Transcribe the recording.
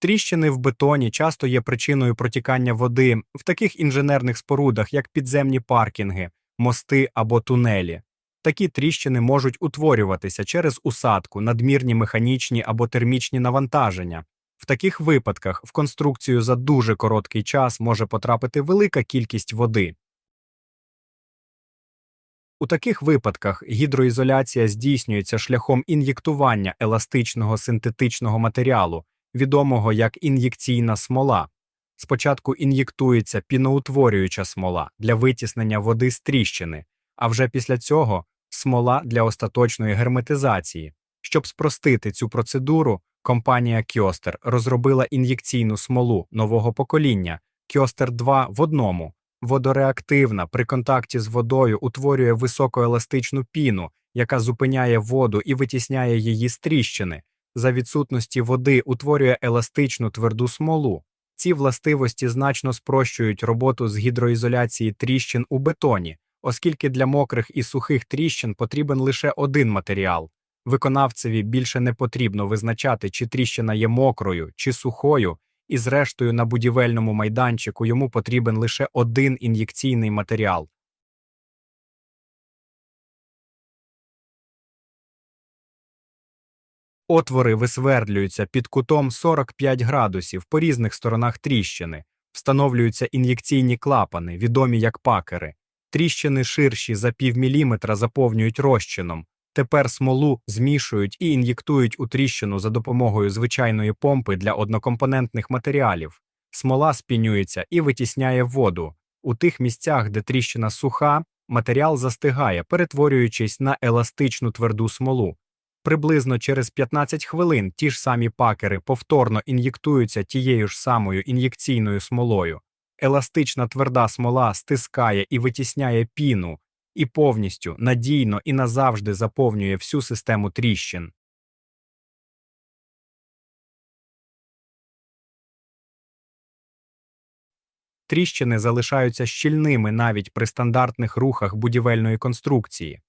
Тріщини в бетоні часто є причиною протікання води в таких інженерних спорудах, як підземні паркінги, мости або тунелі. Такі тріщини можуть утворюватися через усадку, надмірні механічні або термічні навантаження. В таких випадках в конструкцію за дуже короткий час може потрапити велика кількість води. У таких випадках гідроізоляція здійснюється шляхом ін'єктування еластичного синтетичного матеріалу, відомого як ін'єкційна смола. Спочатку ін'єктується піноутворююча смола для витіснення води з тріщини, а вже після цього смола для остаточної герметизації. Щоб спростити цю процедуру, компанія Кьостер розробила ін'єкційну смолу нового покоління Кьостер 2 в одному. Водореактивна при контакті з водою утворює високоеластичну піну, яка зупиняє воду і витісняє її з тріщини. За відсутності води утворює еластичну тверду смолу. Ці властивості значно спрощують роботу з гідроізоляції тріщин у бетоні, оскільки для мокрих і сухих тріщин потрібен лише один матеріал. Виконавцеві більше не потрібно визначати, чи тріщина є мокрою чи сухою, і зрештою на будівельному майданчику йому потрібен лише один ін'єкційний матеріал. Отвори висвердлюються під кутом 45 градусів по різних сторонах тріщини, встановлюються ін'єкційні клапани, відомі як пакери. Тріщини ширші за півміліметра заповнюють розчином. Тепер смолу змішують і ін'єктують у тріщину за допомогою звичайної помпи для однокомпонентних матеріалів. Смола спінюється і витісняє воду. У тих місцях, де тріщина суха, матеріал застигає, перетворюючись на еластичну тверду смолу. Приблизно через 15 хвилин ті ж самі пакери повторно ін'єктуються тією ж самою ін'єкційною смолою. Еластична тверда смола стискає і витісняє піну, і повністю, надійно і назавжди заповнює всю систему тріщин. Тріщини залишаються щільними навіть при стандартних рухах будівельної конструкції.